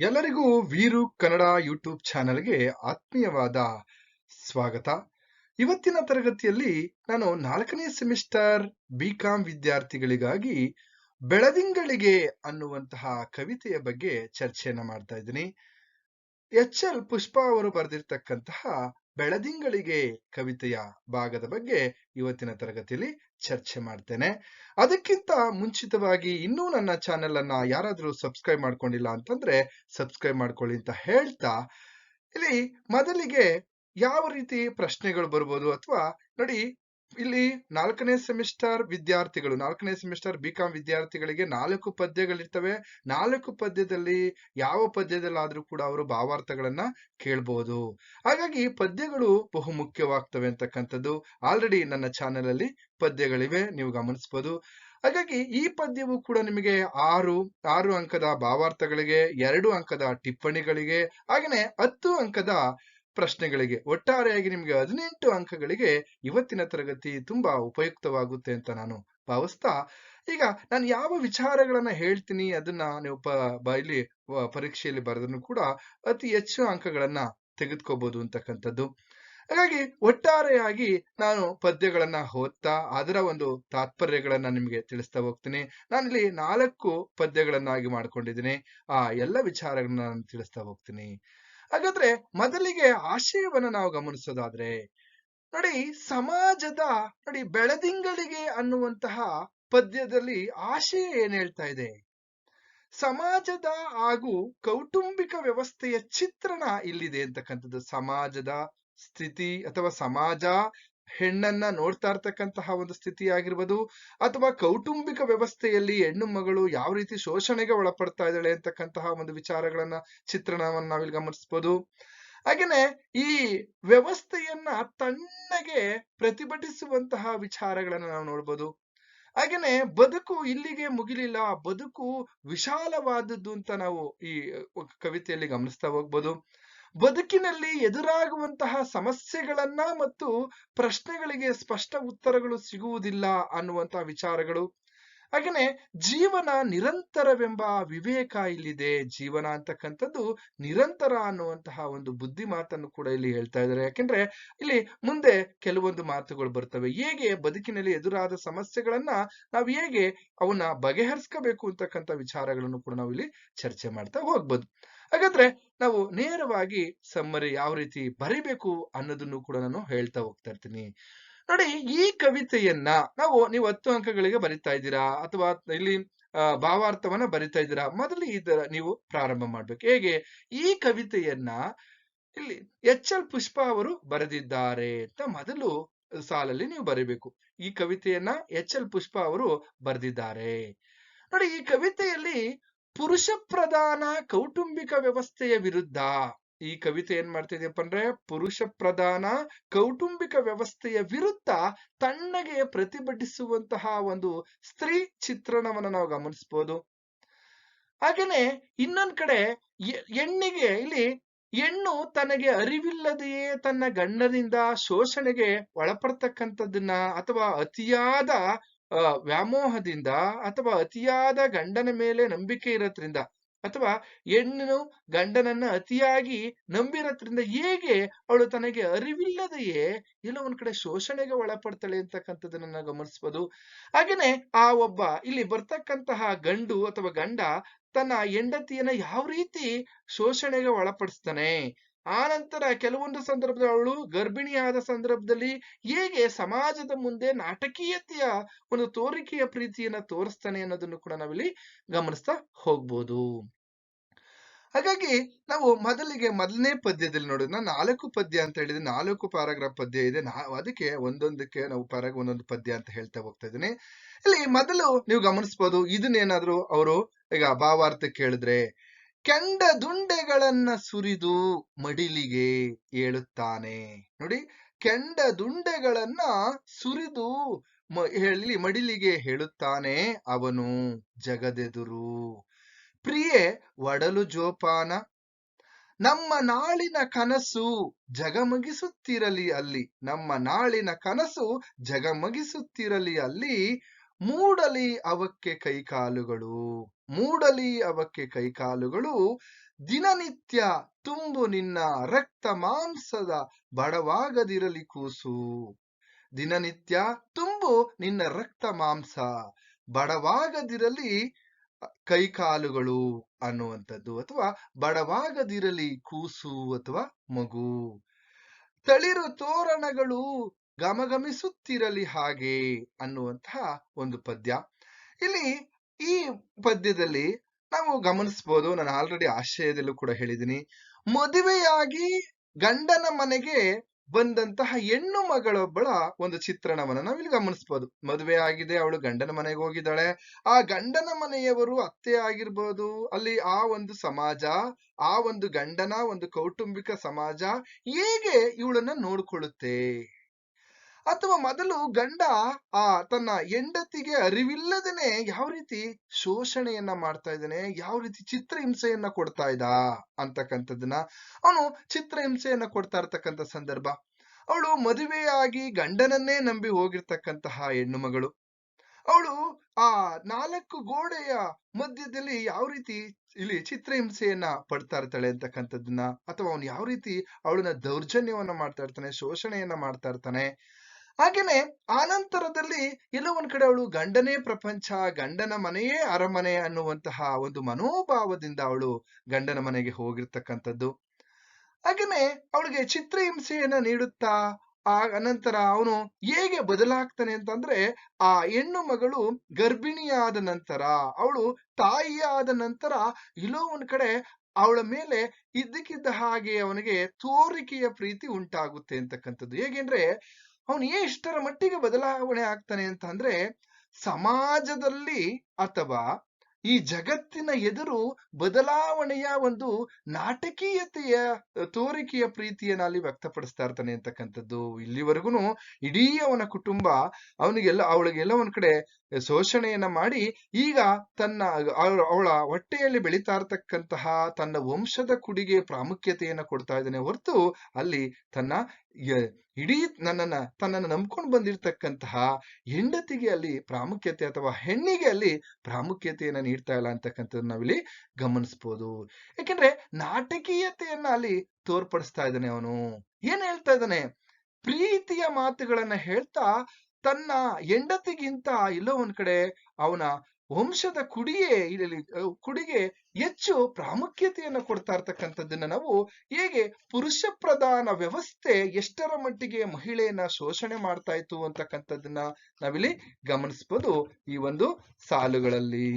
ಎಲ್ಲರಿಗೂ ವೀರು ಕನ್ನಡ ಯೂಟ್ಯೂಬ್ ಚಾನೆಲ್ಗೆ ಆತ್ಮೀಯವಾದ ಸ್ವಾಗತ. ಇವತ್ತಿನ ತರಗತಿಯಲ್ಲಿ ನಾನು ನಾಲ್ಕನೇ ಸೆಮಿಸ್ಟರ್ ಬಿ ಕಾಂ ವಿದ್ಯಾರ್ಥಿಗಳಿಗಾಗಿ ಬೆಳದಿಂಗಳಿಗೆ ಅನ್ನುವಂತಹ ಕವಿತೆಯ ಬಗ್ಗೆ ಚರ್ಚೆಯನ್ನು ಮಾಡ್ತಾ ಇದ್ದೀನಿ. ಎಚ್ ಎಲ್ ಪುಷ್ಪ ಅವರು ಬರೆದಿರ್ತಕ್ಕಂತಹ ಬೆಳದಿಂಗಳಿಗೆ ಕವಿತೆಯ ಭಾಗದ ಬಗ್ಗೆ ಇವತ್ತಿನ ತರಗತಿಯಲ್ಲಿ ಚರ್ಚೆ ಮಾಡ್ತೇನೆ. ಅದಕ್ಕಿಂತ ಮುಂಚಿತವಾಗಿ ಇನ್ನೂ ನನ್ನ ಚಾನೆಲ್ ಅನ್ನ ಯಾರಾದ್ರೂ ಸಬ್ಸ್ಕ್ರೈಬ್ ಮಾಡ್ಕೊಂಡಿಲ್ಲ ಅಂತಂದ್ರೆ ಸಬ್ಸ್ಕ್ರೈಬ್ ಮಾಡ್ಕೊಳ್ಳಿ ಅಂತ ಹೇಳ್ತಾ, ಇಲ್ಲಿ ಮೊದಲಿಗೆ ಯಾವ ರೀತಿ ಪ್ರಶ್ನೆಗಳು ಬರ್ಬೋದು ಅಥವಾ ನೋಡಿ ಇಲ್ಲಿ ನಾಲ್ಕನೇ ಸೆಮಿಸ್ಟರ್ ವಿದ್ಯಾರ್ಥಿಗಳು, ನಾಲ್ಕನೇ ಸೆಮಿಸ್ಟರ್ ಬಿಕಾಂ ವಿದ್ಯಾರ್ಥಿಗಳಿಗೆ ನಾಲ್ಕು ಪದ್ಯಗಳಿರ್ತವೆ. ನಾಲ್ಕು ಪದ್ಯದಲ್ಲಿ ಯಾವ ಪದ್ಯದಲ್ಲಾದ್ರೂ ಕೂಡ ಅವರು ಭಾವಾರ್ಥಗಳನ್ನ ಕೇಳಬಹುದು ಹಾಗಾಗಿ ಪದ್ಯಗಳು ಬಹು ಮುಖ್ಯವಾಗ್ತವೆ ಅಂತಕ್ಕಂಥದ್ದು ಆಲ್ರೆಡಿ ನನ್ನ ಚಾನೆಲ್ ಅಲ್ಲಿ ಪದ್ಯಗಳಿವೆ, ನೀವು ಗಮನಿಸಬಹುದು ಹಾಗಾಗಿ ಈ ಪದ್ಯವು ಕೂಡ ನಿಮಗೆ ಆರು ಆರು ಅಂಕದ ಭಾವಾರ್ಥಗಳಿಗೆ, ಎರಡು ಅಂಕದ ಟಿಪ್ಪಣಿಗಳಿಗೆ ಹಾಗೆಯೇ ಹತ್ತು ಅಂಕದ ಪ್ರಶ್ನೆಗಳಿಗೆ, ಒಟ್ಟಾರೆಯಾಗಿ ನಿಮಗೆ ಹದಿನೆಂಟು ಅಂಕಗಳಿಗೆ ಇವತ್ತಿನ ತರಗತಿ ತುಂಬಾ ಉಪಯುಕ್ತವಾಗುತ್ತೆ ಅಂತ ನಾನು ಭಾವಿಸ್ತಾ, ಈಗ ನಾನು ಯಾವ ವಿಚಾರಗಳನ್ನ ಹೇಳ್ತೀನಿ ಅದನ್ನ ನೀವು ಪ ಇಲ್ಲಿ ಪರೀಕ್ಷೆಯಲ್ಲಿ ಬರೆದ್ರು ಕೂಡ ಅತಿ ಹೆಚ್ಚು ಅಂಕಗಳನ್ನ ತೆಗೆದುಕೋಬಹುದು ಅಂತಕ್ಕಂಥದ್ದು. ಹಾಗಾಗಿ ಒಟ್ಟಾರೆಯಾಗಿ ನಾನು ಪದ್ಯಗಳನ್ನ ಓದ್ತಾ, ಅದರ ಒಂದು ತಾತ್ಪರ್ಯಗಳನ್ನ ನಿಮಗೆ ತಿಳಿಸ್ತಾ ಹೋಗ್ತೀನಿ. ನಾನಿಲ್ಲಿ ನಾಲ್ಕು ಪದ್ಯಗಳನ್ನಾಗಿ ಮಾಡ್ಕೊಂಡಿದ್ದೀನಿ. ಆ ಎಲ್ಲ ವಿಚಾರಗಳನ್ನ ನಾನು ತಿಳಿಸ್ತಾ ಹೋಗ್ತೀನಿ. ಹಾಗಾದ್ರೆ ಮೊದಲಿಗೆ ಆಶಯವನ್ನು ನಾವು ಗಮನಿಸೋದಾದ್ರೆ, ನೋಡಿ ಸಮಾಜದ, ನೋಡಿ ಬೆಳದಿಂಗಳಿಗೆ ಅನ್ನುವಂತಹ ಪದ್ಯದಲ್ಲಿ ಆಶಯ ಏನ್ ಹೇಳ್ತಾ ಇದೆ? ಸಮಾಜದ ಹಾಗೂ ಕೌಟುಂಬಿಕ ವ್ಯವಸ್ಥೆಯ ಚಿತ್ರಣ ಇಲ್ಲಿದೆ ಅಂತಕ್ಕಂಥದ್ದು. ಸಮಾಜದ ಸ್ಥಿತಿ ಅಥವಾ ಸಮಾಜ ಹೆಣ್ಣನ್ನ ನೋಡ್ತಾ ಇರ್ತಕ್ಕಂತಹ ಒಂದು ಸ್ಥಿತಿ ಆಗಿರ್ಬೋದು ಅಥವಾ ಕೌಟುಂಬಿಕ ವ್ಯವಸ್ಥೆಯಲ್ಲಿ ಹೆಣ್ಣು ಮಗಳು ಯಾವ ರೀತಿ ಶೋಷಣೆಗೆ ಒಳಪಡ್ತಾ ಇದ್ದಾಳೆ ಅಂತಕ್ಕಂತಹ ಒಂದು ವಿಚಾರಗಳನ್ನ ಚಿತ್ರಣವನ್ನ ನಾವಿಲ್ಲಿ ಗಮನಿಸಬಹುದು ಹಾಗೇನೆ ಈ ವ್ಯವಸ್ಥೆಯನ್ನ ತಣ್ಣಗೆ ಪ್ರತಿಭಟಿಸುವಂತಹ ವಿಚಾರಗಳನ್ನ ನಾವು ನೋಡ್ಬೋದು. ಹಾಗೇನೆ ಬದುಕು ಇಲ್ಲಿಗೆ ಮುಗಿಲಿಲ್ಲ, ಬದುಕು ವಿಶಾಲವಾದದ್ದು ಅಂತ ನಾವು ಈ ಕವಿತೆಯಲ್ಲಿ ಗಮನಿಸ್ತಾ ಹೋಗ್ಬೋದು. ಬದುಕಿನಲ್ಲಿ ಎದುರಾಗುವಂತಹ ಸಮಸ್ಯೆಗಳನ್ನ ಮತ್ತು ಪ್ರಶ್ನೆಗಳಿಗೆ ಸ್ಪಷ್ಟ ಉತ್ತರಗಳು ಸಿಗುವುದಿಲ್ಲ ಅನ್ನುವಂತಹ ವಿಚಾರಗಳು. ಹಾಗೇನೆ ಜೀವನ ನಿರಂತರವೆಂಬ ವಿವೇಕ ಇಲ್ಲಿದೆ. ಜೀವನ ಅಂತಕ್ಕಂಥದ್ದು ನಿರಂತರ ಅನ್ನುವಂತಹ ಒಂದು ಬುದ್ಧಿ ಮಾತನ್ನು ಕೂಡ ಇಲ್ಲಿ ಹೇಳ್ತಾ ಇದ್ದಾರೆ. ಯಾಕೆಂದ್ರೆ ಇಲ್ಲಿ ಮುಂದೆ ಕೆಲವೊಂದು ಮಾತುಗಳು ಬರ್ತವೆ. ಹೇಗೆ ಬದುಕಿನಲ್ಲಿ ಎದುರಾದ ಸಮಸ್ಯೆಗಳನ್ನ ನಾವು ಹೇಗೆ ಅವನ್ನ ಬಗೆಹರಿಸ್ಕೋಬೇಕು ಅಂತಕ್ಕಂಥ ವಿಚಾರಗಳನ್ನು ಕೂಡ ನಾವು ಇಲ್ಲಿ ಚರ್ಚೆ ಮಾಡ್ತಾ ಹೋಗ್ಬೋದು. ಹಾಗಾದ್ರೆ ನಾವು ನೇರವಾಗಿ ಸಮ್ಮರಿ ಯಾವ ರೀತಿ ಬರಿಬೇಕು ಅನ್ನೋದನ್ನು ಕೂಡ ನಾನು ಹೇಳ್ತಾ ಹೋಗ್ತಾ ಇರ್ತೀನಿ. ನೋಡಿ, ಈ ಕವಿತೆಯನ್ನ ನಾವು, ನೀವು ಹತ್ತು ಅಂಕಗಳಿಗೆ ಬರಿತಾ ಇದ್ದೀರಾ ಅಥವಾ ಇಲ್ಲಿ ಭಾವಾರ್ಥವನ್ನ ಬರಿತಾ ಇದ್ದೀರಾ? ಮೊದಲು ಇದರ ನೀವು ಪ್ರಾರಂಭ ಮಾಡ್ಬೇಕು. ಹೇಗೆ? ಈ ಕವಿತೆಯನ್ನ ಇಲ್ಲಿ ಎಚ್ ಎಲ್ ಪುಷ್ಪ ಅವರು ಬರೆದಿದ್ದಾರೆ ಅಂತ ಮೊದಲು ಸಾಲಲ್ಲಿ ನೀವು ಬರಿಬೇಕು. ಈ ಕವಿತೆಯನ್ನ ಎಚ್ ಎಲ್ ಪುಷ್ಪ ಅವರು ಬರೆದಿದ್ದಾರೆ. ನೋಡಿ, ಈ ಕವಿತೆಯಲ್ಲಿ ಪುರುಷ ಪ್ರಧಾನ ಕೌಟುಂಬಿಕ ವ್ಯವಸ್ಥೆಯ ವಿರುದ್ಧ. ಈ ಕವಿತೆ ಏನ್ ಮಾಡ್ತಿದ್ಯಪ್ಪ ಅಂದ್ರೆ ಪುರುಷ ಪ್ರಧಾನ ಕೌಟುಂಬಿಕ ವ್ಯವಸ್ಥೆಯ ವಿರುದ್ಧ ತಣ್ಣಗೆ ಪ್ರತಿಭಟಿಸುವಂತಹ ಒಂದು ಸ್ತ್ರೀ ಚಿತ್ರಣವನ್ನು ನಾವು ಗಮನಿಸಬಹುದು ಹಾಗೇನೆ ಇನ್ನೊಂದ್ ಕಡೆ ಹೆಣ್ಣಿಗೆ, ಇಲ್ಲಿ ಹೆಣ್ಣು ತನಗೆ ಅರಿವಿಲ್ಲದೆಯೇ ತನ್ನ ಗಂಡನಿಂದ ಶೋಷಣೆಗೆ ಒಳಪಡ್ತಕ್ಕಂಥದ್ದನ್ನ ಅಥವಾ ಅತಿಯಾದ ವ್ಯಾಮೋಹದಿಂದ ಅಥವಾ ಅತಿಯಾದ ಗಂಡನ ಮೇಲೆ ನಂಬಿಕೆ ಇರೋದ್ರಿಂದ ಅಥವಾ ಹೆಣ್ಣು ಗಂಡನನ್ನ ಅತಿಯಾಗಿ ನಂಬಿರೋದ್ರಿಂದ ಹೇಗೆ ಅವಳು ತನಗೆ ಅರಿವಿಲ್ಲದೆಯೇ? ಎಲ್ಲೋ ಒಂದ್ ಕಡೆ ಶೋಷಣೆಗೆ ಒಳಪಡ್ತಾಳೆ ಅಂತಕ್ಕಂಥದ್ದನ್ನ ಗಮನಿಸ್ಬೋದು. ಹಾಗೇನೆ ಆ ಒಬ್ಬ ಇಲ್ಲಿ ಬರ್ತಕ್ಕಂತಹ ಗಂಡು ಅಥವಾ ಗಂಡ ತನ್ನ ಹೆಂಡತಿಯನ್ನ ಯಾವ ರೀತಿ ಶೋಷಣೆಗೆ ಒಳಪಡಿಸ್ತಾನೆ? ಆ ನಂತರ ಕೆಲವೊಂದು ಸಂದರ್ಭದಲ್ಲಿ ಅವಳು ಗರ್ಭಿಣಿಯಾದ ಸಂದರ್ಭದಲ್ಲಿ ಹೇಗೆ ಸಮಾಜದ ಮುಂದೆ ನಾಟಕೀಯತೆಯ ಒಂದು ತೋರಿಕೆಯ ಪ್ರೀತಿಯನ್ನ ತೋರಿಸ್ತಾನೆ ಅನ್ನೋದನ್ನು ಕೂಡ ನಾವಿಲ್ಲಿ ಗಮನಿಸ್ತಾ ಹೋಗ್ಬೋದು. ಹಾಗಾಗಿ ನಾವು ಮೊದಲಿಗೆ ಮೊದಲನೇ ಪದ್ಯದಲ್ಲಿ ನೋಡಿದ್ರೆ ನಾನು ನಾಲ್ಕು ಪದ್ಯ ಅಂತ ಹೇಳಿದ್ರೆ ನಾಲ್ಕು ಪ್ಯಾರಾಗ್ರಾಫ್ ಪದ್ಯ ಇದೆ. ನಾ, ಅದಕ್ಕೆ ಒಂದೊಂದಕ್ಕೆ ನಾವು ಪ್ಯಾರಾಗ್ ಒಂದೊಂದು ಪದ್ಯ ಅಂತ ಹೇಳ್ತಾ ಹೋಗ್ತಾ ಇದ್ದೀನಿ. ಇಲ್ಲಿ ಮೊದಲು ನೀವು ಗಮನಿಸ್ಬೋದು, ಇದನ್ನೇನಾದ್ರೂ ಅವರು ಈಗ ಭಾವಾರ್ಥ ಕೇಳಿದ್ರೆ ಕೆಂಡ ದುಂಡೆಗಳನ್ನ ಸುರಿದು ಮಡಿಲಿಗೆ ಹೇಳುತ್ತಾನೆ ನೋಡಿ, ಕೆಂಡ ದುಂಡೆಗಳನ್ನ ಸುರಿದು ಹೇಳಿ ಮಡಿಲಿಗೆ ಹೇಳುತ್ತಾನೆ ಅವನು ಜಗದೆದುರು. ಪ್ರಿಯೆ, ಒಡಲು ಜೋಪಾನ, ನಮ್ಮ ನಾಳಿನ ಕನಸು ಜಗಮಗಿಸುತ್ತಿರಲಿ ಅಲ್ಲಿ. ನಮ್ಮ ನಾಳಿನ ಕನಸು ಜಗಮಗಿಸುತ್ತಿರಲಿ ಅಲ್ಲಿ. ಮೂಡಲಿ ಅವಕ್ಕೆ ಕೈಕಾಲುಗಳು, ಮೂಡಲಿ ಅವಕ್ಕೆ ಕೈಕಾಲುಗಳು, ದಿನನಿತ್ಯ ತುಂಬು ನಿನ್ನ ರಕ್ತ ಮಾಂಸದ ಬಡವಾಗದಿರಲಿ ಕೂಸು. ದಿನನಿತ್ಯ ತುಂಬು ನಿನ್ನ ರಕ್ತ ಮಾಂಸ ಬಡವಾಗದಿರಲಿ ಕೈಕಾಲುಗಳು ಅನ್ನುವಂಥದ್ದು ಅಥವಾ ಬಡವಾಗದಿರಲಿ ಕೂಸು ಅಥವಾ ಮಗು. ತಳಿರು ತೋರಣಗಳು ಗಮಗಮಿಸುತ್ತಿರಲಿ ಹಾಗೆ ಅನ್ನುವಂತಹ ಒಂದು ಪದ್ಯ. ಇಲ್ಲಿ ಈ ಪದ್ಯದಲ್ಲಿ ನಾವು ಗಮನಿಸಬಹುದು ನಾನು ಆಲ್ರೆಡಿ ಆಶಯದಲ್ಲೂ ಕೂಡ ಹೇಳಿದ್ದೀನಿ. ಮದುವೆಯಾಗಿ ಗಂಡನ ಮನೆಗೆ ಬಂದಂತಹ ಹೆಣ್ಣು ಮಗಳೊಬ್ಬಳ ಒಂದು ಚಿತ್ರಣವನ್ನ ನಾವಿಲ್ಲಿ ಗಮನಿಸಬಹುದು ಮದುವೆ ಆಗಿದೆ ಅವಳು ಗಂಡನ ಮನೆಗೆ ಹೋಗಿದ್ದಾಳೆ. ಆ ಗಂಡನ ಮನೆಯವರು ಅತ್ತೆ ಆಗಿರ್ಬೋದು, ಅಲ್ಲಿ ಆ ಒಂದು ಸಮಾಜ, ಆ ಒಂದು ಗಂಡನ ಒಂದು ಕೌಟುಂಬಿಕ ಸಮಾಜ ಹೇಗೆ ಇವಳನ್ನ ನೋಡ್ಕೊಳ್ಳುತ್ತೆ? ಅಥವಾ ಮೊದಲು ಗಂಡ, ಆ, ತನ್ನ ಹೆಂಡತಿಗೆ ಅರಿವಿಲ್ಲದೇನೆ ಯಾವ ರೀತಿ ಶೋಷಣೆಯನ್ನ ಮಾಡ್ತಾ ಇದ್ದಾನೆ, ಯಾವ ರೀತಿ ಚಿತ್ರಹಿಂಸೆಯನ್ನ ಕೊಡ್ತಾ ಇದ್ದ ಅಂತಕ್ಕಂಥದ್ದನ್ನ, ಅವನು ಚಿತ್ರಹಿಂಸೆಯನ್ನ ಕೊಡ್ತಾ ಇರ್ತಕ್ಕಂಥ ಸಂದರ್ಭ. ಅವಳು ಮದುವೆಯಾಗಿ ಗಂಡನನ್ನೇ ನಂಬಿ ಹೋಗಿರ್ತಕ್ಕಂತಹ ಹೆಣ್ಣು ಮಗಳು. ಅವಳು ಆ ನಾಲ್ಕು ಗೋಡೆಯ ಮಧ್ಯದಲ್ಲಿ ಯಾವ ರೀತಿ ಇಲ್ಲಿ ಚಿತ್ರಹಿಂಸೆಯನ್ನ ಪಡ್ತಾ ಇರ್ತಾಳೆ ಅಂತಕ್ಕಂಥದ್ದನ್ನ, ಅಥವಾ ಅವನು ಯಾವ ರೀತಿ ಅವಳನ್ನ ದೌರ್ಜನ್ಯವನ್ನ ಮಾಡ್ತಾ ಇರ್ತಾನೆ, ಶೋಷಣೆಯನ್ನ ಮಾಡ್ತಾ ಇರ್ತಾನೆ ಹಾಗೇನೆ ಆನಂತರದಲ್ಲಿ ಎಲ್ಲೋ ಒಂದ್ ಕಡೆ ಅವಳು ಗಂಡನೇ ಪ್ರಪಂಚ, ಗಂಡನ ಮನೆಯೇ ಅರಮನೆ ಅನ್ನುವಂತಹ ಒಂದು ಮನೋಭಾವದಿಂದ ಅವಳು ಗಂಡನ ಮನೆಗೆ ಹೋಗಿರ್ತಕ್ಕಂಥದ್ದು. ಹಾಗೇನೆ ಅವಳಿಗೆ ಚಿತ್ರಹಿಂಸೆಯನ್ನ ನೀಡುತ್ತಾ, ಆ ನಂತರ ಅವನು ಹೇಗೆ ಬದಲಾಗ್ತಾನೆ ಅಂತಂದ್ರೆ ಆ ಹೆಣ್ಣು ಮಗಳು ಗರ್ಭಿಣಿಯಾದ ನಂತರ, ಅವಳು ತಾಯಿಯಾದ ನಂತರ ಇಲ್ಲೋ ಒಂದ್ ಕಡೆ ಅವಳ ಮೇಲೆ ಇದ್ದಕ್ಕಿದ್ದ ಹಾಗೆ ಅವನಿಗೆ ತೋರಿಕೆಯ ಪ್ರೀತಿ ಉಂಟಾಗುತ್ತೆ ಅಂತಕ್ಕಂಥದ್ದು. ಹೇಗೆಂದ್ರೆ ಅವನು ಎಷ್ಟರ ಮಟ್ಟಿಗೆ ಬದಲಾವಣೆ ಆಗ್ತಾನೆ ಅಂತ ಅಂದ್ರೆ ಸಮಾಜದಲ್ಲಿ ಅಥವಾ ಈ ಜಗತ್ತಿನ ಎದುರು ಬದಲಾವಣೆಯ ಒಂದು ನಾಟಕೀಯತೆಯ ತೋರಿಕೆಯ ಪ್ರೀತಿಯನ್ನ ಅಲ್ಲಿ ವ್ಯಕ್ತಪಡಿಸ್ತಾ ಇರ್ತಾನೆ ಅಂತಕ್ಕಂಥದ್ದು. ಇಲ್ಲಿವರೆಗೂ ಇಡೀ ಅವನ ಕುಟುಂಬ ಅವನಿಗೆಲ್ಲ, ಅವಳಿಗೆಲ್ಲ ಒಂದ್ ಕಡೆ ಶೋಷಣೆಯನ್ನ ಮಾಡಿ ಈಗ ತನ್ನ ಅವಳ ಹೊಟ್ಟೆಯಲ್ಲಿ ಬೆಳೀತಾ ಇರ್ತಕ್ಕಂತಹ ತನ್ನ ವಂಶದ ಕುಡಿಗೆ ಪ್ರಾಮುಖ್ಯತೆಯನ್ನ ಕೊಡ್ತಾ ಇದ್ದಾನೆ ಹೊರತು ಅಲ್ಲಿ ತನ್ನ ಇಡೀ ನನ್ನನ್ನ, ತನ್ನನ್ನು ನಂಬ್ಕೊಂಡು ಬಂದಿರತಕ್ಕಂತಹ ಹೆಂಡತಿಗೆ ಅಲ್ಲಿ ಪ್ರಾಮುಖ್ಯತೆ ಅಥವಾ ಹೆಣ್ಣಿಗೆ ಅಲ್ಲಿ ಪ್ರಾಮುಖ್ಯತೆಯನ್ನ ನೀಡ್ತಾ ಇಲ್ಲ ಅಂತಕ್ಕಂಥದ್ದು ನಾವಿಲ್ಲಿ ಗಮನಿಸ್ಬೋದು. ಯಾಕೆಂದ್ರೆ ನಾಟಕೀಯತೆಯನ್ನ ಅಲ್ಲಿ ತೋರ್ಪಡಿಸ್ತಾ ಇದ್ದಾನೆ ಅವನು. ಏನ್ ಹೇಳ್ತಾ ಇದ್ದಾನೆ? ಪ್ರೀತಿಯ ಮಾತುಗಳನ್ನ ಹೇಳ್ತಾ ತನ್ನ ಹೆಂಡತಿಗಿಂತ ಎಲ್ಲೋ ಒಂದ್ ಕಡೆ ಅವನ ವಂಶದ ಕುಡಿಯೇ ಇಲ್ಲಿ ಕುಡಿಗೆ ಹೆಚ್ಚು ಪ್ರಾಮುಖ್ಯತೆಯನ್ನು ಕೊಡ್ತಾ ಇರ್ತಕ್ಕಂಥದ್ದನ್ನ ನಾವು ಹೇಗೆ ಪುರುಷ ಪ್ರಧಾನ ವ್ಯವಸ್ಥೆ ಎಷ್ಟರ ಮಟ್ಟಿಗೆ ಮಹಿಳೆಯನ್ನ ಶೋಷಣೆ ಮಾಡ್ತಾ ಇತ್ತು ಅಂತಕ್ಕಂಥದ್ದನ್ನ ನಾವಿಲ್ಲಿ ಗಮನಿಸಬಹುದು ಈ ಒಂದು ಸಾಲುಗಳಲ್ಲಿ.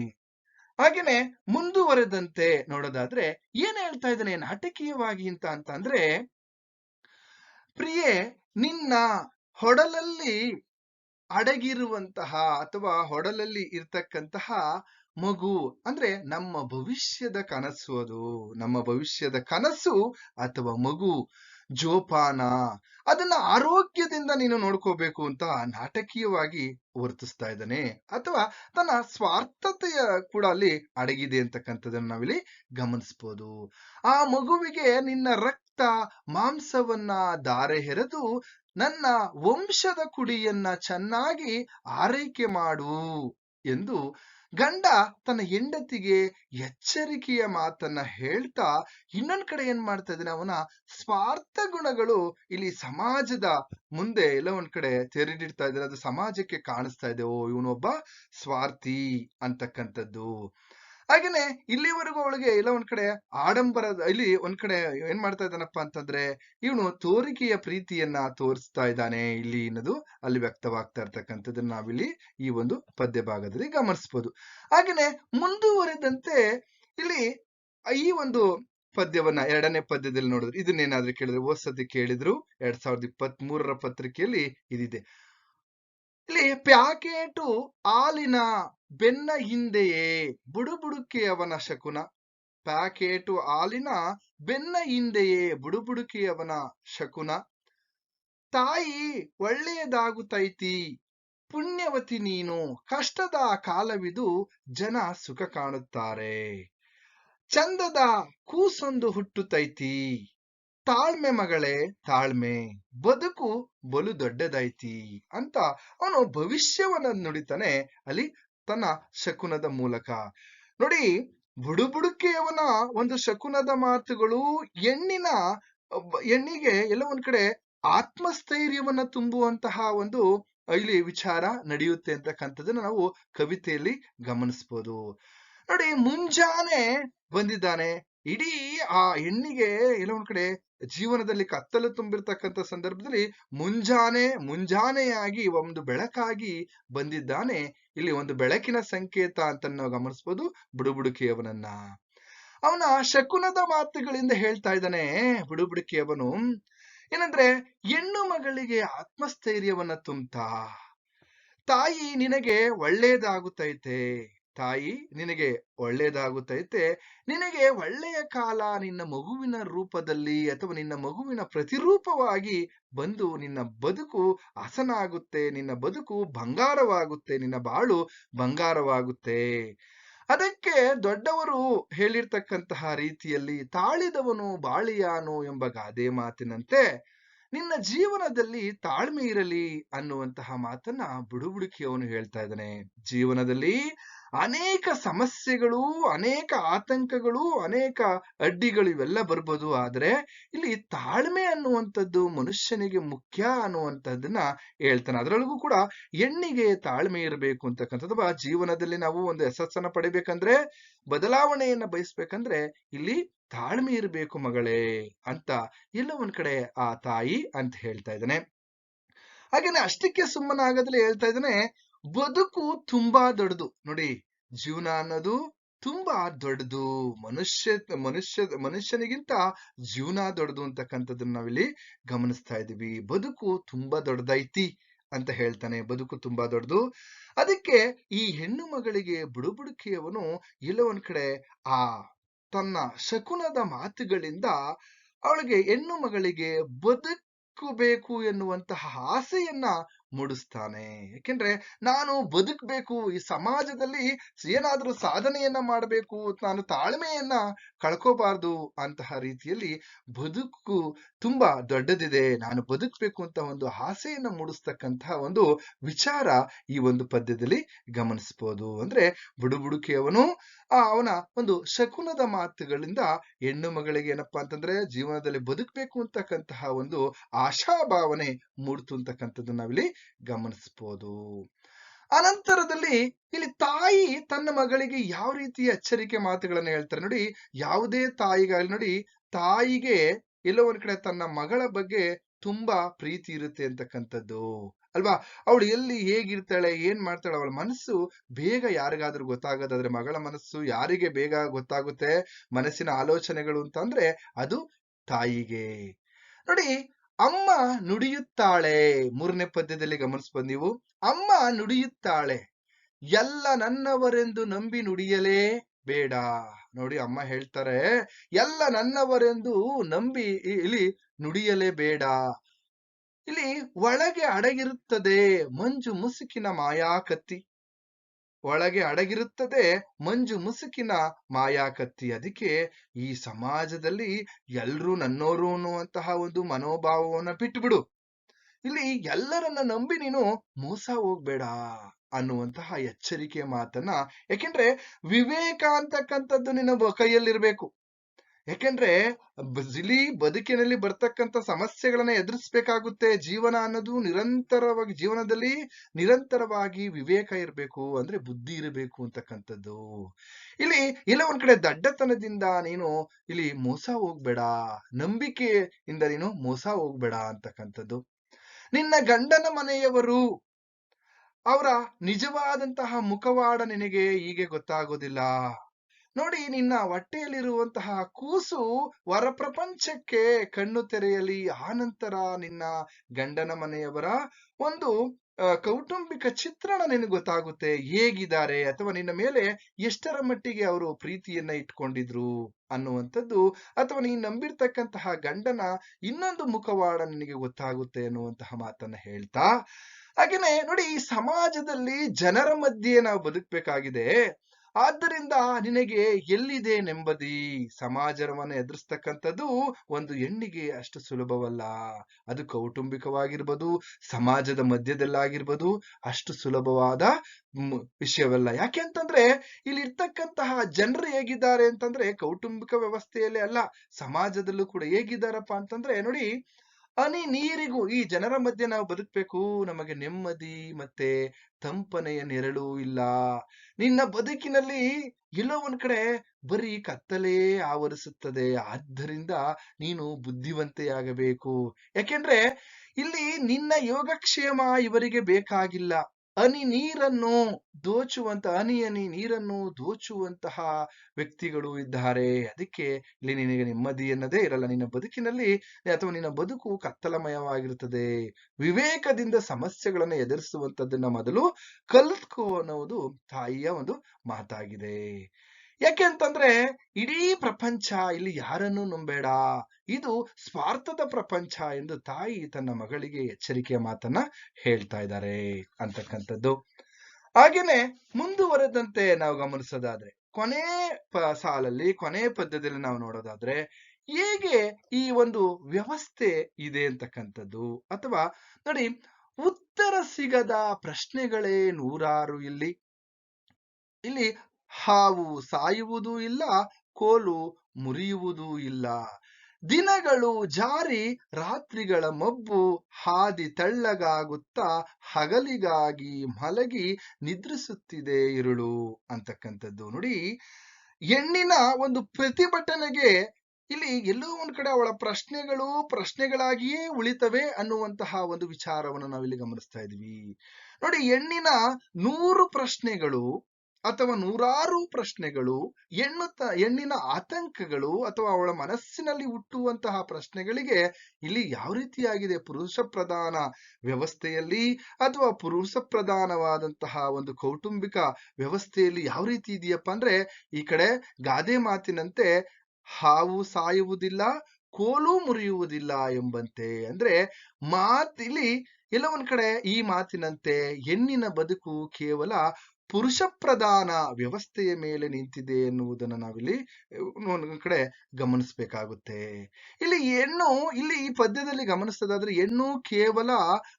ಹಾಗೇನೆ ಮುಂದುವರೆದಂತೆ ನೋಡೋದಾದ್ರೆ ಏನ್ ಹೇಳ್ತಾ ಇದ್ದಾನೆ ನಾಟಕೀಯವಾಗಿ ಅಂತ ಅಂತಂದ್ರೆ, ಪ್ರಿಯೆ, ನಿನ್ನ ಹೊಡಲಲ್ಲಿ ಅಡಗಿರುವಂತಹ ಅಥವಾ ಹೊಡಲಲ್ಲಿ ಇರ್ತಕ್ಕಂತಹ ಮಗು, ಅಂದ್ರೆ ನಮ್ಮ ಭವಿಷ್ಯದ ಕನಸು ಅದು. ನಮ್ಮ ಭವಿಷ್ಯದ ಕನಸು ಅಥವಾ ಮಗು, ಜೋಪಾನ, ಅದನ್ನ ಆರೋಗ್ಯದಿಂದ ನೀನು ನೋಡ್ಕೋಬೇಕು ಅಂತ ನಾಟಕೀಯವಾಗಿ ವರ್ತಿಸ್ತಾ ಇದ್ದಾನೆ. ಅಥವಾ ತನ್ನ ಸ್ವಾರ್ಥತೆಯ ಕೂಡ ಅಲ್ಲಿ ಅಡಗಿದೆ ಅಂತಕ್ಕಂಥದ್ದನ್ನ ನಾವಿಲ್ಲಿ ಗಮನಿಸ್ಬೋದು. ಆ ಮಗುವಿಗೆ ನಿನ್ನ ರಕ್ತ, ಮಾಂಸವನ್ನ ಧಾರೆ ಹೆರೆದು ನನ್ನ ವಂಶದ ಕುಡಿಯನ್ನ ಚೆನ್ನಾಗಿ ಆರೈಕೆ ಮಾಡು ಎಂದು ಗಂಡ ತನ್ನ ಹೆಂಡತಿಗೆ ಎಚ್ಚರಿಕೆಯ ಮಾತನ್ನ ಹೇಳ್ತಾ ಇನ್ನೊಂದ್ ಕಡೆ ಏನ್ ಮಾಡ್ತಾ ಇದ್ದಾನೆ, ಅವನ ಸ್ವಾರ್ಥ ಗುಣಗಳು ಇಲ್ಲಿ ಸಮಾಜದ ಮುಂದೆ ಎಲ್ಲ ಒಂದ್ ಕಡೆ ತೆರೆದಿಡ್ತಾ ಇದ್ದಾರೆ ಅದು ಸಮಾಜಕ್ಕೆ ಕಾಣಿಸ್ತಾ ಇದೆ. ಓ, ಇವನೊಬ್ಬ ಸ್ವಾರ್ಥಿ ಅಂತಕ್ಕಂಥದ್ದು. ಹಾಗೇನೆ ಇಲ್ಲಿವರೆಗೂ ಅವಳಿಗೆ ಎಲ್ಲ ಒಂದ್ ಕಡೆ ಆಡಂಬರದ, ಇಲ್ಲಿ ಒಂದ್ ಕಡೆ ಏನ್ ಮಾಡ್ತಾ ಇದ್ದಾನಪ್ಪ ಅಂತಂದ್ರೆ ಇವನು ತೋರಿಕೆಯ ಪ್ರೀತಿಯನ್ನ ತೋರಿಸ್ತಾ ಇದ್ದಾನೆ. ಇಲ್ಲಿ ಅನ್ನೋದು ಅಲ್ಲಿ ವ್ಯಕ್ತವಾಗ್ತಾ ಇರ್ತಕ್ಕಂಥದ್ದನ್ನ ನಾವಿಲ್ಲಿ ಈ ಒಂದು ಪದ್ಯ ಭಾಗದಲ್ಲಿ ಗಮನಿಸ್ಬೋದು. ಹಾಗೇನೆ ಮುಂದುವರೆದಂತೆ ಇಲ್ಲಿ ಈ ಒಂದು ಪದ್ಯವನ್ನ ಎರಡನೇ ಪದ್ಯದಲ್ಲಿ ನೋಡಿದ್ರು ಇದನ್ನೇನಾದ್ರೂ ಕೇಳಿದ್ರೆ ಹೋದ್ಸತಿ ಕೇಳಿದ್ರು. ಎರಡ್ ಸಾವಿರದ ಇಪ್ಪತ್ತ್ ಮೂರರ ಪತ್ರಿಕೆಯಲ್ಲಿ ಇದಿದೆ. ಇಲ್ಲಿ ಪ್ಯಾಕೇಟು ಹಾಲಿನ ಬೆನ್ನ ಹಿಂದೆಯೇ ಬುಡುಬುಡುಕೆಯವನ ಶಕುನ. ಪ್ಯಾಕೇಟು ಹಾಲಿನ ಬೆನ್ನ ಹಿಂದೆಯೇ ಬುಡುಬುಡುಕೆಯವನ ಶಕುನ. ತಾಯಿ ಒಳ್ಳೆಯದಾಗುತ್ತೈತಿ ಪುಣ್ಯವತಿ ನೀನು, ಕಷ್ಟದ ಕಾಲವಿದು ಜನ ಸುಖ ಕಾಣುತ್ತಾರೆ. ಚಂದದ ಕೂಸೊಂದು ಹುಟ್ಟುತ್ತೈತಿ ತಾಳ್ಮೆ ಮಗಳೇ, ತಾಳ್ಮೆ. ಬದುಕು ಬಲು ದೊಡ್ಡದೈತಿ ಅಂತ ಅವನು ಭವಿಷ್ಯವನ್ನ ನುಡಿತಾನೆ ಅಲ್ಲಿ ತನ್ನ ಶಕುನದ ಮೂಲಕ. ನೋಡಿ, ಬುಡುಬುಡುಕೆಯವನ ಒಂದು ಶಕುನದ ಮಾತುಗಳು ಹೆಣ್ಣಿನ ಹೆಣ್ಣಿಗೆ ಎಲ್ಲ ಒಂದ್ ಕಡೆ ಆತ್ಮಸ್ಥೈರ್ಯವನ್ನ ತುಂಬುವಂತಹ ಒಂದು ಇಲ್ಲಿ ವಿಚಾರ ನಡೆಯುತ್ತೆ ಅಂತಕ್ಕಂಥದ್ದನ್ನ ನಾವು ಕವಿತೆಯಲ್ಲಿ ಗಮನಿಸ್ಬೋದು. ನೋಡಿ, ಮುಂಜಾನೆ ಬಂದಿದ್ದಾನೆ ಇಡೀ ಆ ಹೆಣ್ಣಿಗೆ ಎಲ್ಲ ಒಂದ್ ಕಡೆ ಜೀವನದಲ್ಲಿ ಕತ್ತಲು ತುಂಬಿರ್ತಕ್ಕಂಥ ಸಂದರ್ಭದಲ್ಲಿ ಮುಂಜಾನೆ, ಮುಂಜಾನೆಯಾಗಿ ಒಂದು ಬೆಳಕಾಗಿ ಬಂದಿದ್ದಾನೆ. ಇಲ್ಲಿ ಒಂದು ಬೆಳಕಿನ ಸಂಕೇತ ಅಂತ ನಾವು ಗಮನಿಸ್ಬೋದು. ಬುಡುಬುಡುಕಿಯವನನ್ನ. ಅವನ ಶಕುನದ ಮಾತುಗಳಿಂದ ಹೇಳ್ತಾ ಇದ್ದಾನೆ ಬುಡುಬುಡುಕಿಯವನು. ಏನಂದ್ರೆ, ಹೆಣ್ಣು ಮಗಳಿಗೆ ಆತ್ಮಸ್ಥೈರ್ಯವನ್ನ ತುಂಬ್ತಾ, ತಾಯಿ ನಿನಗೆ ಒಳ್ಳೇದಾಗುತ್ತೈತೆ. ತಾಯಿ, ನಿನಗೆ ಒಳ್ಳೆಯದಾಗುತ್ತೈತೆ ನಿನಗೆ ಒಳ್ಳೆಯ ಕಾಲ ನಿನ್ನ ಮಗುವಿನ ರೂಪದಲ್ಲಿ ಅಥವಾ ನಿನ್ನ ಮಗುವಿನ ಪ್ರತಿರೂಪವಾಗಿ ಬಂದು ನಿನ್ನ ಬದುಕು ಹಸನಾಗುತ್ತೆ, ನಿನ್ನ ಬದುಕು ಬಂಗಾರವಾಗುತ್ತೆ, ನಿನ್ನ ಬಾಳು ಬಂಗಾರವಾಗುತ್ತೆ. ಅದಕ್ಕೆ ದೊಡ್ಡವರು ಹೇಳಿರ್ತಕ್ಕಂತಹ ರೀತಿಯಲ್ಲಿ ತಾಳಿದವನು ಬಾಳಿಯಾನು ಎಂಬ ಗಾದೆ ಮಾತಿನಂತೆ ನಿನ್ನ ಜೀವನದಲ್ಲಿ ತಾಳ್ಮೆ ಇರಲಿ ಅನ್ನುವಂತಹ ಮಾತನ್ನ ಬುಡುಬುಡುಕಿಯವನು ಹೇಳ್ತಾ ಇದ್ದಾನೆ. ಜೀವನದಲ್ಲಿ ಅನೇಕ ಸಮಸ್ಯೆಗಳು, ಅನೇಕ ಆತಂಕಗಳು, ಅನೇಕ ಅಡ್ಡಿಗಳು ಇವೆಲ್ಲ ಬರ್ಬೋದು. ಆದ್ರೆ ಇಲ್ಲಿ ತಾಳ್ಮೆ ಅನ್ನುವಂಥದ್ದು ಮನುಷ್ಯನಿಗೆ ಮುಖ್ಯ ಅನ್ನುವಂಥದ್ದನ್ನ ಹೇಳ್ತಾನೆ. ಅದರೊಳಗೂ ಕೂಡ ಹೆಣ್ಣಿಗೆ ತಾಳ್ಮೆ ಇರಬೇಕು ಅಂತಕ್ಕಂಥದ್ದು. ಜೀವನದಲ್ಲಿ ನಾವು ಒಂದು ಯಶಸ್ಸನ್ನ ಪಡಿಬೇಕಂದ್ರೆ, ಬದಲಾವಣೆಯನ್ನ ಬಯಸ್ಬೇಕಂದ್ರೆ ಇಲ್ಲಿ ತಾಳ್ಮೆ ಇರಬೇಕು ಮಗಳೇ ಅಂತ ಎಲ್ಲ ಒಂದ್ ಕಡೆ ಆ ತಾಯಿ ಅಂತ ಹೇಳ್ತಾ ಇದ್ದಾನೆ. ಹಾಗೇನೆ ಅಷ್ಟಕ್ಕೆ ಸುಮ್ಮನಾಗದಲ್ಲಿ ಹೇಳ್ತಾ ಇದ್ದಾನೆ ಬದುಕು ತುಂಬಾ ದೊಡ್ಡದು. ನೋಡಿ, ಜೀವನ ಅನ್ನೋದು ತುಂಬಾ ದೊಡ್ಡದು. ಮನುಷ್ಯ ಮನುಷ್ಯ, ಮನುಷ್ಯನಿಗಿಂತ ಜೀವನ ದೊಡ್ಡದು ಅಂತಕ್ಕಂಥದ್ದನ್ನ ನಾವಿಲ್ಲಿ ಗಮನಿಸ್ತಾ ಇದೀವಿ ಬದುಕು ತುಂಬಾ ದೊಡ್ಡದೈತಿ ಅಂತ ಹೇಳ್ತಾನೆ. ಬದುಕು ತುಂಬಾ ದೊಡ್ಡದು. ಅದಕ್ಕೆ ಈ ಹೆಣ್ಣು ಮಗಳಿಗೆ ಬುಡುಬುಡುಕಿಯವನು ಎಲ್ಲೋ ಒಂದ್ ಕಡೆ ಆ ತನ್ನ ಶಕುನದ ಮಾತುಗಳಿಂದ ಅವಳಿಗೆ ಹೆಣ್ಣು ಮಗಳಿಗೆ ಬದುಕಬೇಕು ಎನ್ನುವಂತಹ ಆಸೆಯನ್ನ ಮೂಡಿಸ್ತಾನೆ. ಯಾಕೆಂದ್ರೆ ನಾನು ಬದುಕಬೇಕು, ಈ ಸಮಾಜದಲ್ಲಿ ಏನಾದರೂ ಸಾಧನೆಯನ್ನ ಮಾಡಬೇಕು, ನಾನು ತಾಳ್ಮೆಯನ್ನ ಕಳ್ಕೋಬಾರ್ದು ಅಂತಹ ರೀತಿಯಲ್ಲಿ ಬದುಕು ತುಂಬಾ ದೊಡ್ಡದಿದೆ. ನಾನು ಬದುಕಬೇಕು ಅಂತ ಒಂದು ಆಸೆಯನ್ನ ಮೂಡಿಸ್ತಕ್ಕಂತಹ ಒಂದು ವಿಚಾರ ಈ ಒಂದು ಪದ್ಯದಲ್ಲಿ ಗಮನಿಸಬಹುದು ಅಂದ್ರೆ ಬುಡುಬುಡುಕಿಯವನು, ಆ ಅವನ ಒಂದು ಶಕುನದ ಮಾತುಗಳಿಂದ ಹೆಣ್ಣು ಮಗಳಿಗೆ ಏನಪ್ಪಾ ಅಂತಂದ್ರೆ ಜೀವನದಲ್ಲಿ ಬದುಕಬೇಕು ಅಂತಕ್ಕಂತಹ ಒಂದು ಆಶಾಭಾವನೆ ಮೂಡ್ತು ಅಂತಕ್ಕಂಥದ್ದು ನಾವಿಲ್ಲಿ ಗಮನಿಸಬಹುದು ಅನಂತರದಲ್ಲಿ ಇಲ್ಲಿ ತಾಯಿ ತನ್ನ ಮಗಳಿಗೆ ಯಾವ ರೀತಿಯ ಎಚ್ಚರಿಕೆ ಮಾತುಗಳನ್ನು ಹೇಳ್ತಾರೆ ನೋಡಿ, ಯಾವುದೇ ತಾಯಿಗಾಗಲಿ ನೋಡಿ, ತಾಯಿಗೆ ಎಲ್ಲೋ ಒಂದ್ ಕಡೆ ತನ್ನ ಮಗಳ ಬಗ್ಗೆ ತುಂಬಾ ಪ್ರೀತಿ ಇರುತ್ತೆ ಅಂತಕ್ಕಂಥದ್ದು, ಅಲ್ವಾ? ಅವಳು ಎಲ್ಲಿ ಹೇಗಿರ್ತಾಳೆ, ಏನ್ ಮಾಡ್ತಾಳೆ, ಅವಳ ಮನಸ್ಸು ಬೇಗ ಯಾರಿಗಾದ್ರೂ ಗೊತ್ತಾಗೋದಾದ್ರೆ ಮಗಳ ಮನಸ್ಸು ಯಾರಿಗೆ ಬೇಗ ಗೊತ್ತಾಗುತ್ತೆ ಮನಸ್ಸಿನ ಆಲೋಚನೆಗಳು ಅಂತಂದ್ರೆ ಅದು ತಾಯಿಗೆ. ನೋಡಿ ಅಮ್ಮ ನುಡಿಯುತ್ತಾಳೆ. ಮೂರನೇ ಪದ್ಯದಲ್ಲಿ ಗಮನಿಸ್ಬೋದು ನೀವು. ಅಮ್ಮ ನುಡಿಯುತ್ತಾಳೆ. ಎಲ್ಲ ನನ್ನವರೆಂದು ನಂಬಿ ನುಡಿಯಲೇ ಬೇಡ. ನೋಡಿ ಅಮ್ಮ ಹೇಳ್ತಾರೆ. ಎಲ್ಲ ನನ್ನವರೆಂದು ನಂಬಿ ಇಲ್ಲಿ ನುಡಿಯಲೇ ಬೇಡ. ಇಲ್ಲಿ ಒಳಗೆ ಅಡಗಿರುತ್ತದೆ ಮಂಜು ಮುಸುಕಿನ ಮಾಯಾಕತ್ತಿ. ಒಳಗೆ ಅಡಗಿರುತ್ತದೆ ಮಂಜು ಮುಸುಕಿನ ಮಾಯಾಕತ್ತಿ. ಅದಕ್ಕೆ ಈ ಸಮಾಜದಲ್ಲಿ ಎಲ್ರೂ ನನ್ನೋರು ಅನ್ನುವಂತಹ ಒಂದು ಮನೋಭಾವವನ್ನ ಬಿಟ್ಬಿಡು ಇಲ್ಲಿ ಎಲ್ಲರನ್ನ ನಂಬಿ ನೀನು ಮೋಸ ಹೋಗ್ಬೇಡ ಅನ್ನುವಂತಹ ಎಚ್ಚರಿಕೆ ಮಾತನ್ನ. ಯಾಕೆಂದ್ರೆ ವಿವೇಕ ಅಂತಕ್ಕಂಥದ್ದು ನಿನ್ನ ಕೈಯಲ್ಲಿರ್ಬೇಕು. ಯಾಕೆಂದ್ರೆ ಜಿಲಿ ಬದುಕಿನಲ್ಲಿ ಬರ್ತಕ್ಕಂಥ ಸಮಸ್ಯೆಗಳನ್ನ ಎದುರಿಸ್ಬೇಕಾಗುತ್ತೆ. ಜೀವನ ಅನ್ನೋದು ನಿರಂತರವಾಗಿ, ಜೀವನದಲ್ಲಿ ನಿರಂತರವಾಗಿ ವಿವೇಕ ಇರಬೇಕು ಅಂದ್ರೆ ಬುದ್ಧಿ ಇರಬೇಕು ಅಂತಕ್ಕಂಥದ್ದು. ಇಲ್ಲಿ, ಇಲ್ಲ ಒಂದ್ ಕಡೆ ದಡ್ಡತನದಿಂದ ನೀನು ಇಲ್ಲಿ ಮೋಸ ಹೋಗ್ಬೇಡ. ನಂಬಿಕೆಯಿಂದ ನೀನು ಮೋಸ ಹೋಗ್ಬೇಡ ಅಂತಕ್ಕಂಥದ್ದು. ನಿನ್ನ ಗಂಡನ ಮನೆಯವರು ಅವರ ನಿಜವಾದಂತಹ ಮುಖವಾಡ ನಿನಗೆ ಹೀಗೆ ಗೊತ್ತಾಗೋದಿಲ್ಲ. ನೋಡಿ, ನಿನ್ನ ಹೊಟ್ಟೆಯಲ್ಲಿರುವಂತಹ ಕೂಸು ವರಪ್ರಪಂಚಕ್ಕೆ ಪ್ರಪಂಚಕ್ಕೆ ಕಣ್ಣು ತೆರೆಯಲಿ. ಆನಂತರ ನಿನ್ನ ಗಂಡನ ಮನೆಯವರ ಒಂದು ಕೌಟುಂಬಿಕ ಚಿತ್ರಣ ನಿನಗೆ ಗೊತ್ತಾಗುತ್ತೆ. ಹೇಗಿದ್ದಾರೆ? ಅಥವಾ ನಿನ್ನ ಮೇಲೆ ಎಷ್ಟರ ಮಟ್ಟಿಗೆ ಅವರು ಪ್ರೀತಿಯನ್ನ ಇಟ್ಕೊಂಡಿದ್ರು ಅನ್ನುವಂಥದ್ದು, ಅಥವಾ ನೀನ್ ನಂಬಿರ್ತಕ್ಕಂತಹ ಗಂಡನ ಇನ್ನೊಂದು ಮುಖವಾಡ ನಿನಗೆ ಗೊತ್ತಾಗುತ್ತೆ ಅನ್ನುವಂತಹ ಮಾತನ್ನ ಹೇಳ್ತಾ. ಹಾಗೇನೆ, ನೋಡಿ, ಈ ಸಮಾಜದಲ್ಲಿ ಜನರ ಮಧ್ಯೆ ನಾವು ಬದುಕಬೇಕಾಗಿದೆ. ಆದ್ದರಿಂದ ನಿನಗೆ ಎಲ್ಲಿದೆ ನೆಂಬದಿ ಸಮಾಜವನ್ನು ಎದುರಿಸ್ತಕ್ಕಂಥದ್ದು ಒಂದು ಹೆಣ್ಣಿಗೆ ಅಷ್ಟು ಸುಲಭವಲ್ಲ. ಅದು ಕೌಟುಂಬಿಕವಾಗಿರ್ಬೋದು, ಸಮಾಜದ ಮಧ್ಯದಲ್ಲಾಗಿರ್ಬೋದು, ಅಷ್ಟು ಸುಲಭವಾದ ವಿಷಯವಲ್ಲ. ಯಾಕೆ ಅಂತಂದ್ರೆ ಇಲ್ಲಿ ಇರ್ತಕ್ಕಂತಹ ಜನರು ಹೇಗಿದ್ದಾರೆ ಅಂತಂದ್ರೆ ಕೌಟುಂಬಿಕ ವ್ಯವಸ್ಥೆಯಲ್ಲೇ ಅಲ್ಲ, ಸಮಾಜದಲ್ಲೂ ಕೂಡ ಹೇಗಿದ್ದಾರಪ್ಪ ಅಂತಂದ್ರೆ ನೋಡಿ ಹನಿ ನೀರಿಗೂ ಈ ಜನರ ಮಧ್ಯೆ ನಾವು ಬದುಕಬೇಕು. ನಮಗೆ ನೆಮ್ಮದಿ ಮತ್ತೆ ತಂಪನೆಯ ನೆರಳು ಇಲ್ಲ. ನಿನ್ನ ಬದುಕಿನಲ್ಲಿ ಎಲ್ಲೋ ಒಂದ್ ಕಡೆ ಬರೀ ಕತ್ತಲೇ ಆವರಿಸುತ್ತದೆ. ಆದ್ದರಿಂದ ನೀನು ಬುದ್ಧಿವಂತೆಯಾಗಬೇಕು. ಯಾಕೆಂದ್ರೆ ಇಲ್ಲಿ ನಿನ್ನ ಯೋಗಕ್ಷೇಮ ಇವರಿಗೆ ಬೇಕಾಗಿಲ್ಲ. ಹನಿ ನೀರನ್ನು ದೋಚುವಂತ ಅನಿ ಅನಿ ನೀರನ್ನು ದೋಚುವಂತಹ ವ್ಯಕ್ತಿಗಳು ಇದ್ದಾರೆ. ಅದಕ್ಕೆ ಇಲ್ಲಿ ನಿನಗೆ ನೆಮ್ಮದಿ ಅನ್ನೋದೇ ಇರಲ್ಲ. ನಿನ್ನ ಬದುಕಿನಲ್ಲಿ ಅಥವಾ ನಿನ್ನ ಬದುಕು ಕತ್ತಲಮಯವಾಗಿರುತ್ತದೆ. ವಿವೇಕದಿಂದ ಸಮಸ್ಯೆಗಳನ್ನು ಎದುರಿಸುವಂತದ್ದನ್ನ ಮೊದಲು ಕಲ್ತ್ಕೋ ಅನ್ನೋದು ತಾಯಿಯ ಒಂದು ಮಾತಾಗಿದೆ. ಯಾಕೆ ಅಂತಂದ್ರೆ ಇಡೀ ಪ್ರಪಂಚ ಇಲ್ಲಿ ಯಾರನ್ನೂ ನಂಬೇಡ. ಇದು ಸ್ವಾರ್ಥದ ಪ್ರಪಂಚ ಎಂದು ತಾಯಿ ತನ್ನ ಮಗಳಿಗೆ ಎಚ್ಚರಿಕೆಯ ಮಾತನ್ನ ಹೇಳ್ತಾ ಇದ್ದಾರೆ ಅಂತಕ್ಕಂಥದ್ದು. ಹಾಗೇನೆ ಮುಂದುವರೆದಂತೆ ನಾವು ಗಮನಿಸೋದಾದ್ರೆ, ಕೊನೆ ಸಾಲಲ್ಲಿ, ಕೊನೆ ಪದ್ಯದಲ್ಲಿ ನಾವು ನೋಡೋದಾದ್ರೆ, ಹೇಗೆ ಈ ಒಂದು ವ್ಯವಸ್ಥೆ ಇದೆ ಅಂತಕ್ಕಂಥದ್ದು. ಅಥವಾ ನೋಡಿ, ಉತ್ತರ ಸಿಗದ ಪ್ರಶ್ನೆಗಳೇ ನೂರಾರು ಇಲ್ಲಿ. ಇಲ್ಲಿ ಹಾವು ಸಾಯುವುದೂ ಇಲ್ಲ, ಕೋಲು ಮುರಿಯುವುದೂ ಇಲ್ಲ. ದಿನಗಳು ಜಾರಿ, ರಾತ್ರಿಗಳ ಮಬ್ಬು ಹಾದಿ ತಳ್ಳಗಾಗುತ್ತಾ ಹಗಲಿಗಾಗಿ ಮಲಗಿ ನಿದ್ರಿಸುತ್ತಿದೆ ಇರುಳು ಅಂತಕ್ಕಂಥದ್ದು. ನೋಡಿ, ಹೆಣ್ಣಿನ ಒಂದು ಪ್ರತಿಭಟನೆಗೆ ಇಲ್ಲಿ ಎಲ್ಲೋ ಒಂದ್ ಕಡೆ ಅವಳ ಪ್ರಶ್ನೆಗಳು ಪ್ರಶ್ನೆಗಳಾಗಿಯೇ ಉಳಿತವೆ ಅನ್ನುವಂತಹ ಒಂದು ವಿಚಾರವನ್ನು ನಾವಿಲ್ಲಿ ಗಮನಿಸ್ತಾ ಇದ್ವಿ ನೋಡಿ, ಹೆಣ್ಣಿನ ನೂರು ಪ್ರಶ್ನೆಗಳು ಅಥವಾ ನೂರಾರು ಪ್ರಶ್ನೆಗಳು ಹೆಣ್ಣು ಹೆಣ್ಣಿನ ಆತಂಕಗಳು ಅಥವಾ ಅವಳ ಮನಸ್ಸಿನಲ್ಲಿ ಹುಟ್ಟುವಂತಹ ಪ್ರಶ್ನೆಗಳಿಗೆ ಇಲ್ಲಿ ಯಾವ ರೀತಿಯಾಗಿದೆ ಪುರುಷ ಪ್ರಧಾನ ವ್ಯವಸ್ಥೆಯಲ್ಲಿ ಅಥವಾ ಪುರುಷ ಪ್ರಧಾನವಾದಂತಹ ಒಂದು ಕೌಟುಂಬಿಕ ವ್ಯವಸ್ಥೆಯಲ್ಲಿ ಯಾವ ರೀತಿ ಇದೆಯಪ್ಪ ಅಂದ್ರೆ ಈ ಕಡೆ ಗಾದೆ ಮಾತಿನಂತೆ ಹಾವು ಸಾಯುವುದಿಲ್ಲ, ಕೋಲು ಮುರಿಯುವುದಿಲ್ಲ ಎಂಬಂತೆ. ಅಂದ್ರೆ ಮಾತಿಲಿ ಎಲ್ಲ ಒಂದ್ ಕಡೆ ಈ ಮಾತಿನಂತೆ ಹೆಣ್ಣಿನ ಬದುಕು ಕೇವಲ ಪುರುಷ ಪ್ರಧಾನ ವ್ಯವಸ್ಥೆಯ ಮೇಲೆ ನಿಂತಿದೆ ಎನ್ನುವುದನ್ನು ನಾವಿಲ್ಲಿ ಒಂದು ಕಡೆ ಗಮನಿಸಬೇಕಾಗುತ್ತೆ. ಇಲ್ಲಿ ಹೆಣ್ಣು, ಇಲ್ಲಿ ಈ ಪದ್ಯದಲ್ಲಿ ಗಮನಿಸೋದಾದ್ರೆ ಹೆಣ್ಣು ಕೇವಲ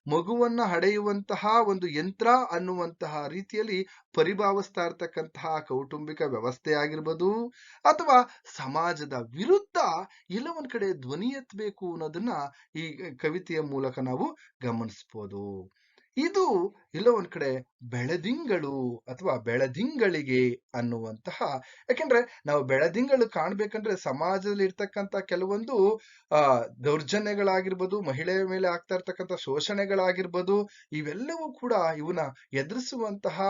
ಮಗುವನ್ನ ಹಡೆಯುವಂತಹ ಒಂದು ಯಂತ್ರ ಅನ್ನುವಂತಹ ರೀತಿಯಲ್ಲಿ ಪರಿಭಾವಿಸ್ತಾ ಇರ್ತಕ್ಕಂತಹ ಕೌಟುಂಬಿಕ ವ್ಯವಸ್ಥೆ ಆಗಿರ್ಬೋದು, ಅಥವಾ ಸಮಾಜದ ವಿರುದ್ಧ ಎಲ್ಲ ಒಂದ್ ಕಡೆ ಧ್ವನಿ ಎತ್ತಬೇಕು ಅನ್ನೋದನ್ನ ಈ ಕವಿತೆಯ ಮೂಲಕ ನಾವು ಗಮನಿಸ್ಬೋದು. ಇದು ಎಲ್ಲ ಒಂದ್ ಕಡೆ ಬೆಳದಿಂಗಳು ಅಥವಾ ಬೆಳದಿಂಗಳಿಗೆ ಅನ್ನುವಂತಹ, ಯಾಕೆಂದ್ರೆ ನಾವು ಬೆಳದಿಂಗಳು ಕಾಣ್ಬೇಕಂದ್ರೆ ಸಮಾಜದಲ್ಲಿ ಇರ್ತಕ್ಕಂಥ ಕೆಲವೊಂದು, ಆ, ದೌರ್ಜನ್ಯಗಳಾಗಿರ್ಬೋದು, ಮಹಿಳೆಯ ಮೇಲೆ ಆಗ್ತಾ ಇರ್ತಕ್ಕಂಥ ಶೋಷಣೆಗಳಾಗಿರ್ಬೋದು, ಇವೆಲ್ಲವೂ ಕೂಡ ಇವನ್ನ ಎದುರಿಸುವಂತಹ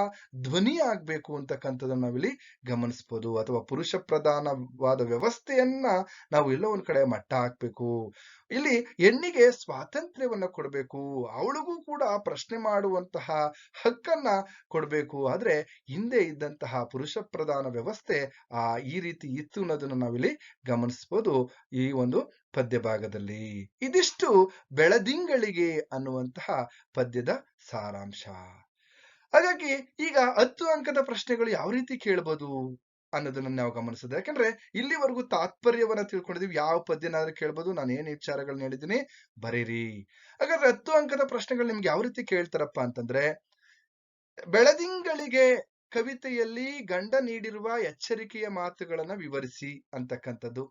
ಧ್ವನಿ ಆಗ್ಬೇಕು ಅಂತಕ್ಕಂಥದ್ದನ್ನ ನಾವಿಲ್ಲಿ ಗಮನಿಸ್ಬೋದು. ಅಥವಾ ಪುರುಷ ಪ್ರಧಾನವಾದ ವ್ಯವಸ್ಥೆಯನ್ನ ನಾವು ಎಲ್ಲೋ ಒಂದ್ ಕಡೆ ಮಟ್ಟ ಹಾಕ್ಬೇಕು. ಇಲ್ಲಿ ಹೆಣ್ಣಿಗೆ ಸ್ವಾತಂತ್ರ್ಯವನ್ನ ಕೊಡಬೇಕು. ಅವಳಿಗೂ ಕೂಡ ಪ್ರಶ್ನೆ ಮಾಡುವಂತಹ ಹಕ್ಕನ್ನ ಕೊಡಬೇಕು. ಆದ್ರೆ ಹಿಂದೆ ಇದ್ದಂತಹ ಪುರುಷ ಪ್ರಧಾನ ವ್ಯವಸ್ಥೆ, ಆ, ಈ ರೀತಿ ಇತ್ತು ಅನ್ನೋದನ್ನ ನಾವಿಲ್ಲಿ ಗಮನಿಸಬಹುದು ಈ ಒಂದು ಪದ್ಯ ಭಾಗದಲ್ಲಿ ಇದಿಷ್ಟು ಬೆಳದಿಂಗಳಿಗೆ ಅನ್ನುವಂತಹ ಪದ್ಯದ ಸಾರಾಂಶ. ಹಾಗಾಗಿ ಈಗ ಹತ್ತು ಅಂಕದ ಪ್ರಶ್ನೆಗಳು ಯಾವ ರೀತಿ ಕೇಳಬಹುದು ಅನ್ನೋದನ್ನ ನಾವು ಗಮನಿಸಿದ್ರೆ ಯಾಕಂದ್ರೆ ಇಲ್ಲಿವರೆಗೂ ತಾತ್ಪರ್ಯವನ್ನ ತಿಳ್ಕೊಂಡಿದೀವಿ ಯಾವ ಪದ್ಯನಾದ್ರೂ ಕೇಳ್ಬೋದು. ನಾನು ಏನ್ ವಿಚಾರಗಳನ್ನ ಹೇಳಿದೀನಿ ಬರೀರಿ. ಹಾಗಾದ್ರೆ ಹತ್ತು ಅಂಕದ ಪ್ರಶ್ನೆಗಳು ನಿಮ್ಗೆ ಯಾವ ರೀತಿ ಕೇಳ್ತಾರಪ್ಪ ಅಂತಂದ್ರೆ ಬೆಳದಿಂಗಳಿಗೆ ಕವಿತೆಯಲ್ಲಿ ಗಂಡ ನೀಡಿರುವ ಎಚ್ಚರಿಕೆಯ ಮಾತುಗಳನ್ನ ವಿವರಿಸಿ ಅಂತಕ್ಕಂಥದ್ದು.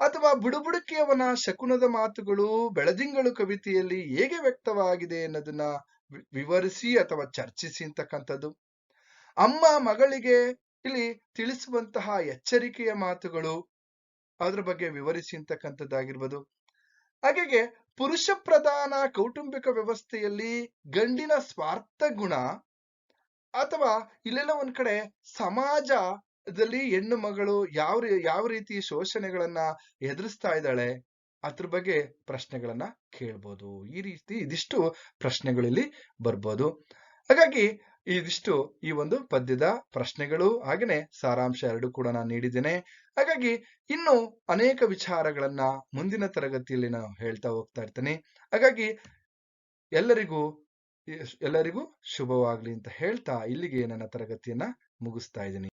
ಅಥವಾ ಬುಡುಬುಡುಕಿಯವನ ಶಕುನದ ಮಾತುಗಳು ಬೆಳದಿಂಗಳು ಕವಿತೆಯಲ್ಲಿ ಹೇಗೆ ವ್ಯಕ್ತವಾಗಿದೆ ಅನ್ನೋದನ್ನ ವಿವರಿಸಿ ಅಥವಾ ಚರ್ಚಿಸಿ ಅಂತಕ್ಕಂಥದ್ದು. ಅಮ್ಮ ಮಗಳಿಗೆ ಇಲ್ಲಿ ತಿಳಿಸುವಂತಹ ಎಚ್ಚರಿಕೆಯ ಮಾತುಗಳು ಅದ್ರ ಬಗ್ಗೆ ವಿವರಿಸಿ ಅಂತಕ್ಕಂಥದ್ದಾಗಿರ್ಬೋದು. ಹಾಗಾಗಿ ಪುರುಷ ಪ್ರಧಾನ ಕೌಟುಂಬಿಕ ವ್ಯವಸ್ಥೆಯಲ್ಲಿ ಗಂಡಿನ ಸ್ವಾರ್ಥ ಗುಣ ಅಥವಾ ಇಲ್ಲೆಲ್ಲ ಒಂದ್ ಕಡೆ ಸಮಾಜದಲ್ಲಿ ಹೆಣ್ಣು ಮಗಳು ಯಾವ ಯಾವ ರೀತಿ ಶೋಷಣೆಗಳನ್ನ ಎದುರಿಸ್ತಾ ಇದ್ದಾಳೆ, ಅದ್ರ ಬಗ್ಗೆ ಪ್ರಶ್ನೆಗಳನ್ನ ಕೇಳ್ಬೋದು. ಈ ರೀತಿ ಇದಿಷ್ಟು ಪ್ರಶ್ನೆಗಳಲ್ಲಿ ಬರ್ಬೋದು. ಹಾಗಾಗಿ ಇದಿಷ್ಟು ಈ ಒಂದು ಪದ್ಯದ ಪ್ರಶ್ನೆಗಳು, ಹಾಗೇನೆ ಸಾರಾಂಶ ಎರಡು ಕೂಡ ನಾನು ನೀಡಿದ್ದೇನೆ. ಹಾಗಾಗಿ ಇನ್ನು ಅನೇಕ ವಿಚಾರಗಳನ್ನ ಮುಂದಿನ ತರಗತಿಯಲ್ಲಿ ನಾನು ಹೇಳ್ತಾ ಹೋಗ್ತಾ ಇರ್ತೇನೆ. ಹಾಗಾಗಿ ಎಲ್ಲರಿಗೂ ಎಲ್ಲರಿಗೂ ಶುಭವಾಗ್ಲಿ ಅಂತ ಹೇಳ್ತಾ ಇಲ್ಲಿಗೆ ನನ್ನ ತರಗತಿಯನ್ನ ಮುಗಿಸ್ತಾ ಇದ್ದೀನಿ.